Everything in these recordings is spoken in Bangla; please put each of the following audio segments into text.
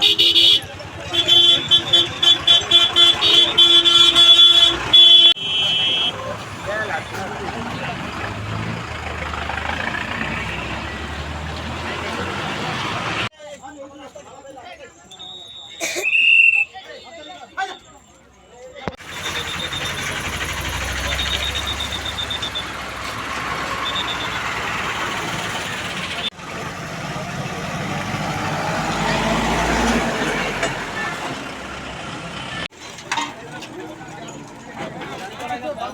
ビビビ!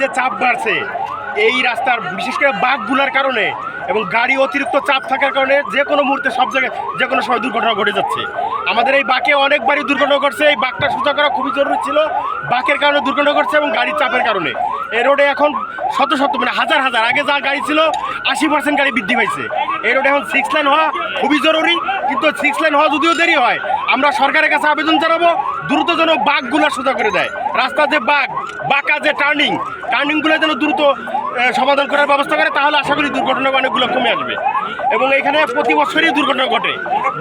যে চাপ বাড়ছে এই রাস্তার বিশেষ করে বাঘগুলার কারণে এবং গাড়ি অতিরিক্ত চাপ থাকার কারণে যে কোনো মুহূর্তে সব জায়গায় যে কোনো সময় দুর্ঘটনা ঘটে যাচ্ছে। আমাদের এই বাঁকে অনেকবারই দুর্ঘটনা ঘটছে। এই বাঘটা সোজা করা খুবই জরুরি ছিল। বাঁকের কারণে দুর্ঘটনা ঘটছে এবং গাড়ির চাপের কারণে। এই রোডে এখন শত শত মানে হাজার হাজার, আগে যা গাড়ি ছিল, আশি পার্সেন্ট গাড়ি বৃদ্ধি পাইছে। এই রোডে এখন সিক্স লাইন হওয়া খুবই জরুরি। কিন্তু সিক্স লাইন হওয়া যদিও দেরি হয়, আমরা সরকারের কাছে আবেদন জানাব, দ্রুত যেন বাঘগুলো সোজা করে দেয়। রাস্তার যে বাঘ বাঁকা যে টার্নিং টার্নিংগুলো যেন দ্রুত সমাধান করার ব্যবস্থা করে তাহলে আশা করি দুর্ঘটনা অনেকগুলো কমে আসবে। এবং এখানে প্রতি বছরই দুর্ঘটনা ঘটে।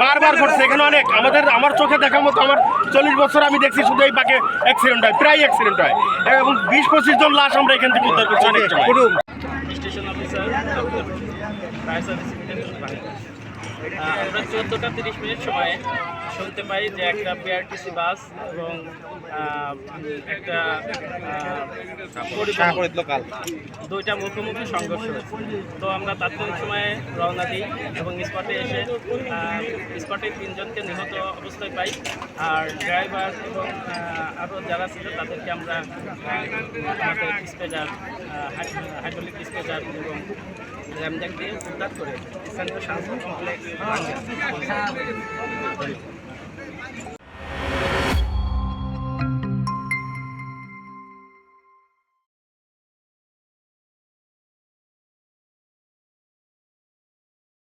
বারবার ঘটছে এখানে অনেক। আমাদের আমার চোখে দেখার মতো আমার চল্লিশ বছর আমি দেখছি শুধু এই বাঁকে অ্যাক্সিডেন্ট হয় প্রায় অ্যাক্সিডেন্ট হয়। এবং বিশ পঁচিশ জন লাশ আমরা এখান থেকে উদ্ধার করছি অনেক সময়। আমরা চোদ্দোটা তিরিশ মিনিট সময়ে শুনতে পাই যে একটা বিআরটিসি বাস এবং একটা দুইটা মুখোমুখি সংঘর্ষ তো আমরা তাৎক্ষণিক সময়ে রওনা দিই এবং স্পটে এসে স্পটে তিনজনকে নিহত অবস্থায় পাই। আর ড্রাইভার এবং আরও যারা ছিল তাদেরকে আমরা আমাদের স্পেজার হাইড্রোলিক স্পেজার এবং র্যামজ্যাক দিয়ে উদ্ধার করে স্থানীয় স্বাস্থ্য কমপ্লেক্স 아,